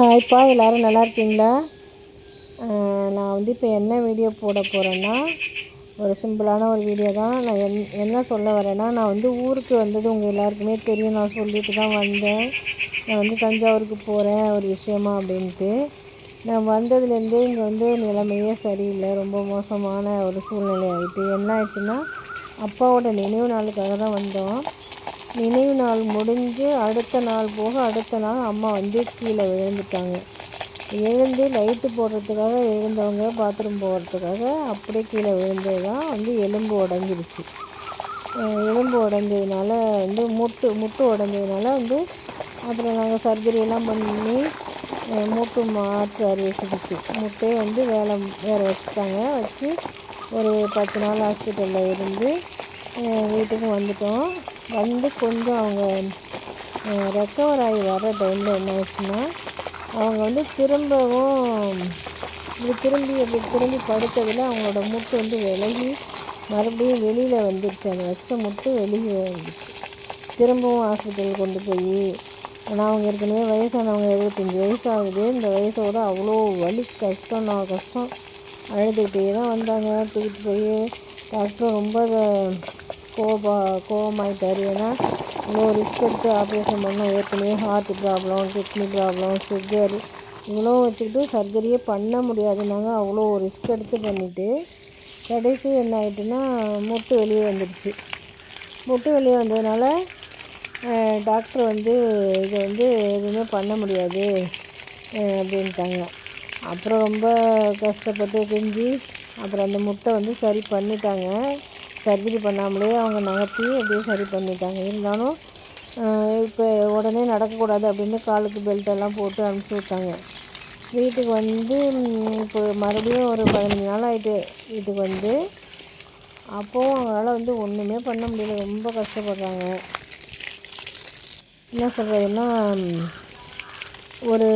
ஹாய்ப்பா எல்லோரும் நல்லா இருக்கீங்களா? நான் வந்து இப்போ என்ன வீடியோ போட போகிறேன்னா ஒரு சிம்பிளான ஒரு வீடியோ தான். நான் என் என்ன சொல்ல வரேன்னா நான் வந்து ஊருக்கு வந்தது உங்கள் எல்லாருக்குமே தெரியும். நான் சொல்லிட்டு தான் வந்தேன். நான் வந்து தஞ்சாவூருக்கு போகிறேன் ஒரு விஷயமா அப்படின்ட்டு. நான் வந்ததுலேருந்தே இங்கே வந்து நிலைமையே சரியில்லை. ரொம்ப மோசமான ஒரு சூழ்நிலை ஆகிட்டு என்ன ஆயிடுச்சுன்னா அப்பாவோட நினைவு நாளுக்காக தான் வந்தோம். நினைவு நாள் முடிஞ்சு அடுத்த நாள் போக அடுத்த நாள் அம்மா வந்து கீழே விழுந்துட்டாங்க. எழுந்து லைட்டு போடுறதுக்காக எழுந்தவங்க பாத்ரூம் போகிறதுக்காக அப்படியே கீழே விழுந்தது தான் வந்து எலும்பு உடஞ்சிருச்சு. எலும்பு உடஞ்சதுனால வந்து முட்டு முட்டு உடஞ்சதுனால வந்து அப்புறம் நாங்கள் சர்ஜரியெல்லாம் பண்ணி மூட்டு மாற்று அறுவை சிகிச்சை முட்டையை வந்து வேலை வேறு வச்சுட்டாங்க. வச்சு ஒரு பத்து நாள் ஹாஸ்பிட்டலில் இருந்து வீட்டுக்கு வந்துட்டோம். வந்து கொஞ்சம் அவங்க ரெக்கவர் ஆகி வர டைமில் என்ன ஆச்சுன்னா அவங்க வந்து திரும்பவும் இப்படி திரும்பி அப்படி திரும்பி படுத்ததில் அவங்களோட முட்டு வந்து விலகி மறுபடியும் வெளியில் வந்துடுச்சு அந்த வச்ச முட்டு வெளியே வந்துச்சு. திரும்பவும் ஆஸ்பத்திரியில் கொண்டு போய் ஆனால் அவங்க ஏற்கனவே வயசானவங்க எழுபத்தஞ்சி வயசாகுது இந்த வயசோட அவ்வளோ வலி கஷ்டம் நான் கஷ்டம் அழுதுகிட்டே தான் வந்தாங்க. தூக்கிட்டு போய் டாக்டர் ரொம்ப கோபா கோபமாயிட்டார் ஏன்னா இவ்வளோ ரிஸ்க் எடுத்து ஆப்ரேஷன் பண்ணோம் ஏற்கனவே heart problem kidney problem sugar இவ்வளோ வச்சுக்கிட்டு சர்ஜரியே பண்ண முடியாதுனாங்க அவ்வளோ ரிஸ்க் எடுத்து பண்ணிவிட்டு கடைசி என்ன ஆகிட்டுன்னா முட்டு வெளியே வந்துடுச்சு. முட்டு வெளியே வந்ததுனால டாக்டர் வந்து இதை வந்து எதுவுமே பண்ண முடியாது அப்படின்ட்டாங்க. அப்புறம் ரொம்ப கஷ்டப்பட்டு கெஞ்சி அப்புறம் அந்த முட்டை வந்து சரி பண்ணிட்டாங்க. சர்ஜரி பண்ணாமலே அவங்க நகர்த்தி அப்படியே சரி பண்ணிட்டாங்க. இருந்தாலும் இப்போ உடனே நடக்கக்கூடாது அப்படின்னு காலுக்கு பெல்ட்டெல்லாம் போட்டு அனுப்பிச்சி விட்டாங்க. வீட்டுக்கு வந்து இப்போ மறுபடியும் ஒரு பதினஞ்சு நாள் ஆகிட்டு வீட்டுக்கு வந்து. அப்போவும் அவங்களால வந்து ஒன்றுமே பண்ண முடியல. ரொம்ப கஷ்டப்படுறாங்க. என்ன சொல்கிறதுன்னா ஒரு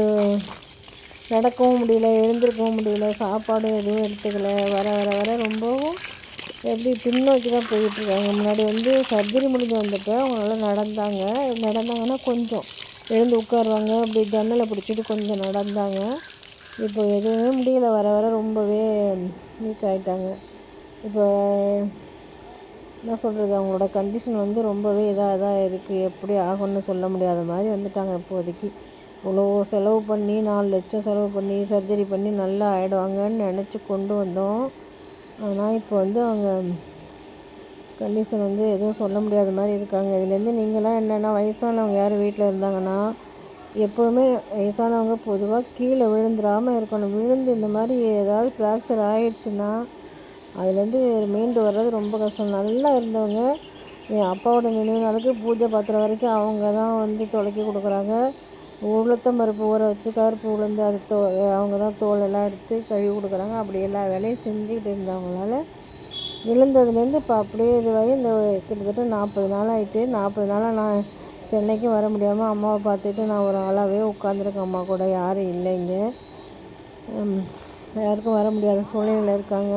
நடக்கவும் முடியல எழுந்திருக்கவும் முடியல சாப்பாடு எதுவும் எடுத்துக்கல. வர வர வர ரொம்பவும் எப்படி பின்னோக்கி தான் போயிட்டுருக்காங்க. முன்னாடி வந்து சர்ஜரி முடிஞ்சு வந்தப்போ அவங்களால நடந்தாங்க. நடந்தாங்கன்னா கொஞ்சம் எழுந்து உட்காருவாங்க. அப்படி ஜன்னலை பிடிச்சிட்டு கொஞ்சம் நடந்தாங்க. இப்போ எதுவுமே முடியல. வர வர ரொம்பவே வீக் ஆகிட்டாங்க இப்போ என்ன சொல்கிறது அவங்களோட கண்டிஷன் வந்து ரொம்பவே இதாக தான் இருக்குது எப்படி ஆகும்னு சொல்ல முடியாத மாதிரி வந்துட்டாங்க இப்போதைக்கு. இவ்வளோ செலவு பண்ணி நாலு லட்சம் செலவு பண்ணி சர்ஜரி பண்ணி நல்லா ஆகிடுவாங்கன்னு நினச்சி கொண்டு வந்தோம். ஆனால் இப்போ வந்து அவங்க கண்டிஷன் வந்து எதுவும் சொல்ல முடியாத மாதிரி இருக்காங்க. இதுலேருந்து நீங்களாம் என்னென்னா வயசானவங்க யார் வீட்டில் இருந்தாங்கன்னா எப்போவுமே வயசானவங்க பொதுவாக கீழே விழுந்துடாமல் இருக்கணும். விழுந்து இந்த மாதிரி ஏதாவது ஃப்ராக்சர் ஆகிடுச்சுன்னா அதுலேருந்து மீண்டு வர்றது ரொம்ப கஷ்டம். நல்லா இருந்தவங்க என் அப்பாவோட நினைவு நாளுக்கு பூஜை பாத்திரம் வரைக்கும் அவங்க தான் வந்து தொலைக்கி கொடுக்குறாங்க. உளுத்தம் பருப்பு ஊற வச்சு கருப்பு உளுந்து அது தோ அவங்க தான் தோலெல்லாம் எடுத்து கழுவி கொடுக்குறாங்க. அப்படி எல்லா வேலையும் செஞ்சுக்கிட்டு இருந்தவங்களால விழுந்ததுலேருந்து இப்போ அப்படியே இதுவாகி இந்த கிட்டத்தட்ட நாற்பது நாள் ஆகிட்டு நாற்பது நாளாக நான் சென்னைக்கும் வர முடியாமல் அம்மாவை பார்த்துட்டு நான் ஒரு ஆளாகவே உட்காந்துருக்கேன் அம்மா கூட யாரும் இல்லைங்க. யாருக்கும் வர முடியாத சூழ்நிலையில் இருக்காங்க.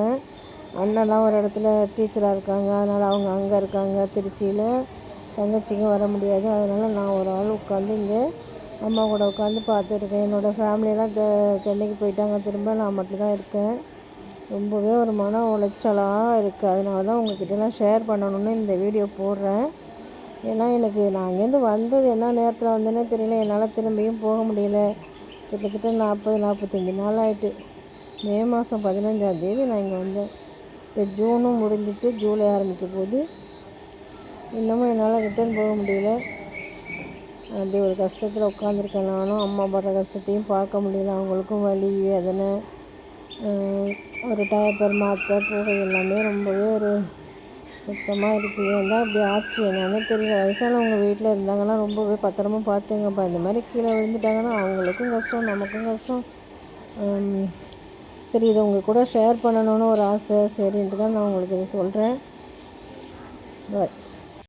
அண்ணன்லாம் ஒரு இடத்துல டீச்சராக இருக்காங்க. அதனால் அவங்க அங்கே இருக்காங்க திருச்சியில். தங்கச்சிக்கும் வர முடியாது. அதனால் நான் ஒரு ஆள் உட்காந்து இங்கே அம்மா கூட உட்காந்து பார்த்துருக்கேன். என்னோடய ஃபேமிலியெல்லாம் சென்னைக்கு போயிட்டாங்க. திரும்ப நான் மட்டும்தான் இருக்கேன். ரொம்பவே ஒரு மன உளைச்சலாக இருக்குது அதனால தான் உங்கள்கிட்டலாம் ஷேர் பண்ணணுன்னு இந்த வீடியோ போடுறேன். ஏன்னா எனக்கு நான் அங்கேருந்து வந்தது என்ன நேரத்தில் வந்தேன்னே தெரியல. என்னால் திரும்பியும் போக முடியல. கிட்டத்தட்ட நாற்பது நாற்பத்தஞ்சி நாள் ஆகிட்டு மே மாதம் பதினஞ்சாந்தேதி நான் இங்கே வந்தேன். இப்போ ஜூனும் முடிஞ்சிட்டு ஜூலை ஆரம்பிக்க போது இன்னமும் என்னால் ரிட்டர்ன் போக முடியல. அப்படி ஒரு கஷ்டத்தில் உட்காந்துருக்கேன் நானும். அம்மா படுற கஷ்டத்தையும் பார்க்க முடியல. அவங்களுக்கும் வலி வேதனை ஒரு டயப்பர் மாற்ற புகை எல்லாமே ரொம்பவே ஒரு கஷ்டமாக இருக்குது ஏன் தான் ஆச்சு? என்னென்னு தெரியல. வயசானவங்க வீட்டில் இருந்தாங்கன்னா ரொம்பவே பத்திரமா பார்த்துங்கப்பா. இந்த மாதிரி கீழே விழுந்துட்டாங்கன்னா அவங்களுக்கும் கஷ்டம் நமக்கும் கஷ்டம். சரி இதை உங்கள் கூட ஷேர் பண்ணணும்னு ஒரு ஆசை. சரின்ட்டு தான் நான் உங்களுக்கு இதை சொல்கிறேன் பாய்